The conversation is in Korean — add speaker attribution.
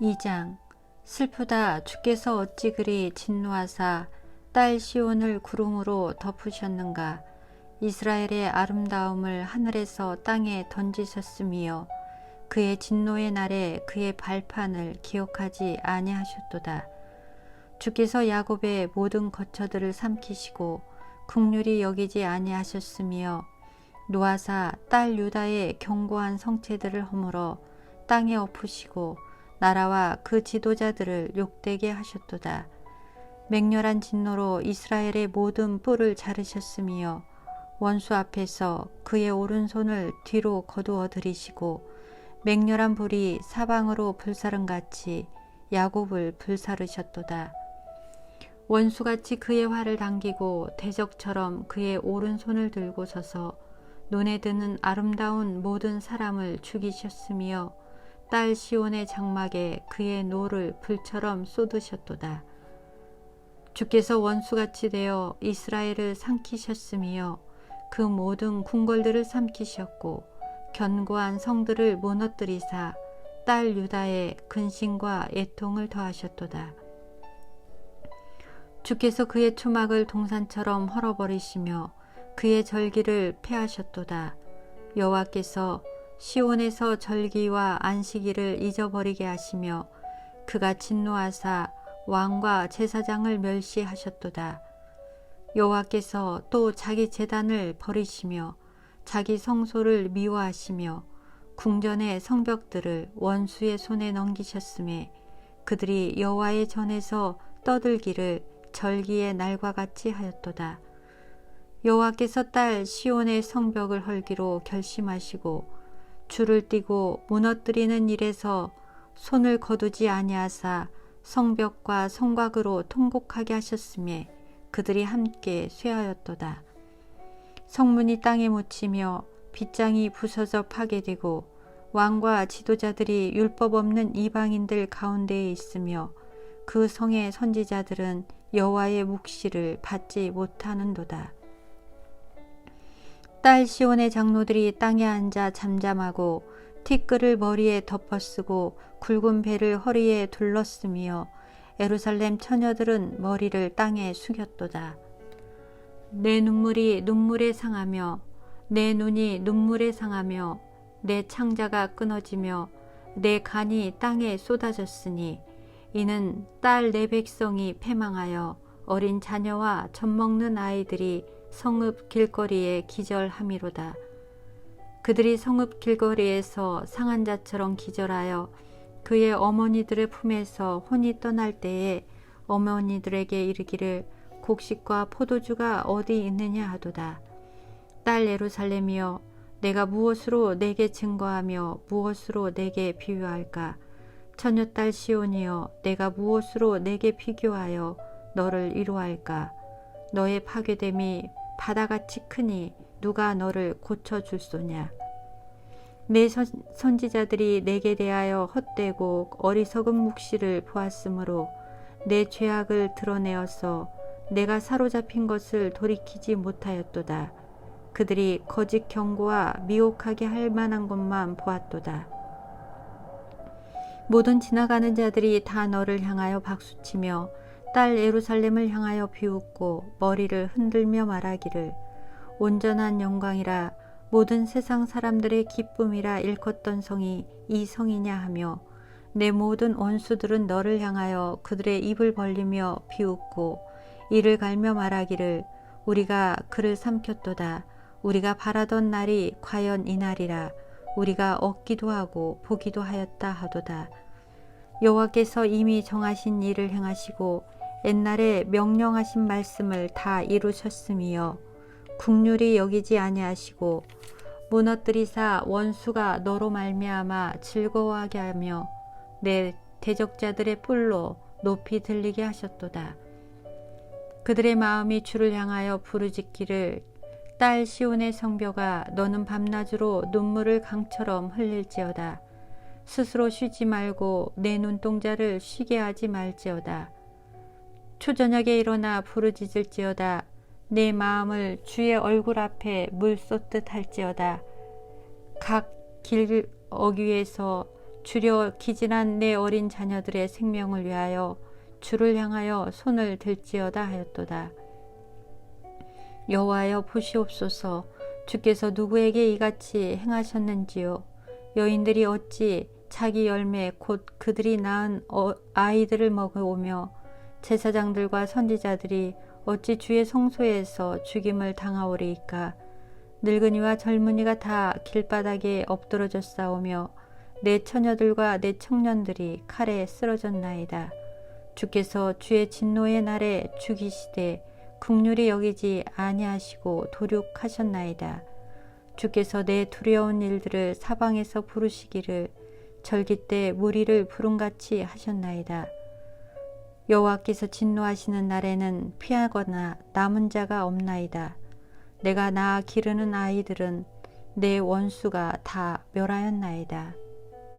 Speaker 1: 2장 슬프다 주께서 어찌 그리 진노하사 딸 시온을 구름으로 덮으셨는가? 이스라엘의 아름다움을 하늘에서 땅에 던지셨으며 그의 진노의 날에 그의 발판을 기억하지 아니하셨도다. 주께서 야곱의 모든 거처들을 삼키시고 국률이 여기지 아니하셨으며 노아사 딸 유다의 견고한 성체들을 허물어 땅에 엎으시고 나라와 그 지도자들을 욕되게 하셨도다. 맹렬한 진노로 이스라엘의 모든 뿔을 자르셨으며 원수 앞에서 그의 오른손을 뒤로 거두어 들이시고 맹렬한 불이 사방으로 불사른같이 야곱을 불사르셨도다. 원수같이 그의 활을 당기고 대적처럼 그의 오른손을 들고 서서 눈에 드는 아름다운 모든 사람을 죽이셨으며 딸 시온의 장막에 그의 노를 불처럼 쏟으셨도다. 주께서 원수같이 되어 이스라엘을 삼키셨으며 그 모든 궁궐들을 삼키셨고 견고한 성들을 무너뜨리사 딸 유다의 근심과 애통을 더하셨도다. 주께서 그의 초막을 동산처럼 헐어버리시며 그의 절기를 폐하셨도다. 여호와께서 시온에서 절기와 안식일을 잊어버리게 하시며 그가 진노하사 왕과 제사장을 멸시하셨도다. 여호와께서 또 자기 재단을 버리시며 자기 성소를 미워하시며 궁전의 성벽들을 원수의 손에 넘기셨음에 그들이 여호와의 전에서 떠들기를 절기의 날과 같이 하였도다. 여호와께서 딸 시온의 성벽을 헐기로 결심하시고 줄을 띠고 무너뜨리는 일에서 손을 거두지 아니하사 성벽과 성곽으로 통곡하게 하셨음에 그들이 함께 쇠하였도다. 성문이 땅에 묻히며 빗장이 부서져 파괴되고 왕과 지도자들이 율법 없는 이방인들 가운데에 있으며 그 성의 선지자들은 여호와의 묵시를 받지 못하는도다. 딸 시온의 장로들이 땅에 앉아 잠잠하고 티끌을 머리에 덮어쓰고 굵은 배를 허리에 둘렀으며 에루살렘 처녀들은 머리를 땅에 숙였도다. 내 눈물이 눈물에 상하며 내 눈이 눈물에 상하며 내 창자가 끊어지며 내 간이 땅에 쏟아졌으니 이는 딸 내 백성이 패망하여 어린 자녀와 젖먹는 아이들이 성읍 길거리에 기절함이로다. 그들이 성읍 길거리에서 상한 자처럼 기절하여 그의 어머니들의 품에서 혼이 떠날 때에 어머니들에게 이르기를 곡식과 포도주가 어디 있느냐 하도다. 딸 예루살렘이여 내가 무엇으로 내게 증거하며 무엇으로 내게 비유할까? 처녀딸 시온이여 내가 무엇으로 내게 비교하여 너를 위로할까? 너의 파괴됨이 바다같이 크니 누가 너를 고쳐줄 소냐? 내 선, 선지자들이 내게 대하여 헛되고 어리석은 묵시를 보았으므로 내 죄악을 드러내어서 내가 사로잡힌 것을 돌이키지 못하였도다. 그들이 거짓 경고와 미혹하게 할 만한 것만 보았도다. 모든 지나가는 자들이 다 너를 향하여 박수치며 딸 예루살렘을 향하여 비웃고 머리를 흔들며 말하기를 온전한 영광이라 모든 세상 사람들의 기쁨이라 일컫던 성이 이 성이냐 하며 내 모든 원수들은 너를 향하여 그들의 입을 벌리며 비웃고 이를 갈며 말하기를 우리가 그를 삼켰도다. 우리가 바라던 날이 과연 이 날이라 우리가 얻기도 하고 보기도 하였다 하도다. 여호와께서 이미 정하신 일을 행하시고 옛날에 명령하신 말씀을 다 이루셨으며 국률이 여기지 아니하시고 무너뜨리사 원수가 너로 말미암아 즐거워하게 하며 내 대적자들의 뿔로 높이 들리게 하셨도다. 그들의 마음이 주를 향하여 부르짖기를 딸 시온의 성벽아 너는 밤낮으로 눈물을 강처럼 흘릴지어다. 스스로 쉬지 말고 내 눈동자를 쉬게 하지 말지어다. 초저녁에 일어나 부르짖을지어다. 내 마음을 주의 얼굴 앞에 물 쏟듯 할지어다. 각 길 어귀에서 주려 기진한 내 어린 자녀들의 생명을 위하여 주를 향하여 손을 들지어다 하였도다. 여호와여 보시옵소서 주께서 누구에게 이같이 행하셨는지요 여인들이 어찌 자기 열매 곧 그들이 낳은 어- 아이들을 먹어오며 제사장들과 선지자들이 어찌 주의 성소에서 죽임을 당하오리이까 늙은이와 젊은이가 다 길바닥에 엎드러져 싸우며 내 처녀들과 내 청년들이 칼에 쓰러졌나이다. 주께서 주의 진노의 날에 죽이시되 국률이 여기지 아니하시고 도륙하셨나이다. 주께서 내 두려운 일들을 사방에서 부르시기를 절기 때 무리를 부름같이 하셨나이다. 여호와께서 진노하시는 날에는 피하거나 남은 자가 없나이다. 내가 낳아 기르는 아이들은 내 원수가 다 멸하였나이다.